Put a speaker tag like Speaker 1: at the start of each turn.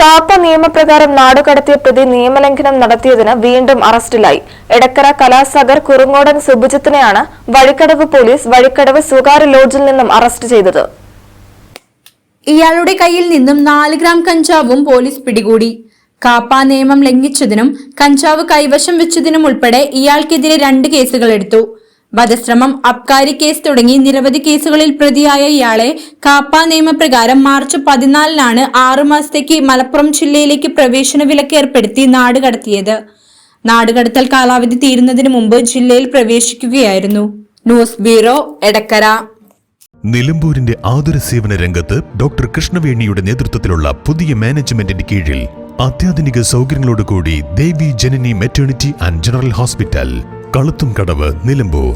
Speaker 1: കാപ്പ നിയമപ്രകാരം നാടുകടത്തിയ പ്രതി നിയമലംഘനം നടത്തിയതിന് വീണ്ടും അറസ്റ്റിലായി. എടക്കര കലാസാഗർ കുറുങ്ങോടൻ സുബുജിത്തിനെയാണ് വഴിക്കടവ് പോലീസ് വഴിക്കടവ് സ്വകാര്യ ലോഡ്ജിൽ നിന്നും അറസ്റ്റ് ചെയ്തത്.
Speaker 2: ഇയാളുടെ കയ്യിൽ നിന്നും നാല് ഗ്രാം കഞ്ചാവും പോലീസ് പിടികൂടി. കാപ്പ നിയമം ലംഘിച്ചതിനും കഞ്ചാവ് കൈവശം വെച്ചതിനും ഉൾപ്പെടെ ഇയാൾക്കെതിരെ രണ്ട് കേസുകൾ എടുത്തു. വധശ്രമം അബ്കാരി കേസ് തുടങ്ങി നിരവധി കേസുകളിൽ പ്രതിയായ ഇയാളെ കാപ്പ നിയമപ്രകാരം മാർച്ച് പതിനാലിനാണ് ആറു മാസത്തേക്ക് മലപ്പുറം ജില്ലയിലേക്ക് പ്രവേശന വിലക്ക് ഏർപ്പെടുത്തി നാടുകടത്തിയത് നാടുകടത്തൽ കാലാവധി തീരുന്നതിന് മുമ്പ് ജില്ലയിൽ പ്രവേശിക്കുകയായിരുന്നു. News bureau Edakkara.
Speaker 3: നിലമ്പൂരിന്റെ ആതുര സേവന രംഗത്ത് ഡോക്ടർ കൃഷ്ണവേണിയുടെ നേതൃത്വത്തിലുള്ള പുതിയ മാനേജ്മെന്റിന്റെ കീഴിൽ അത്യാധുനിക സൗകര്യങ്ങളോടുകൂടി Devi Janani maternity and general hospital കളുത്തും കടവ് നിലമ്പൂർ.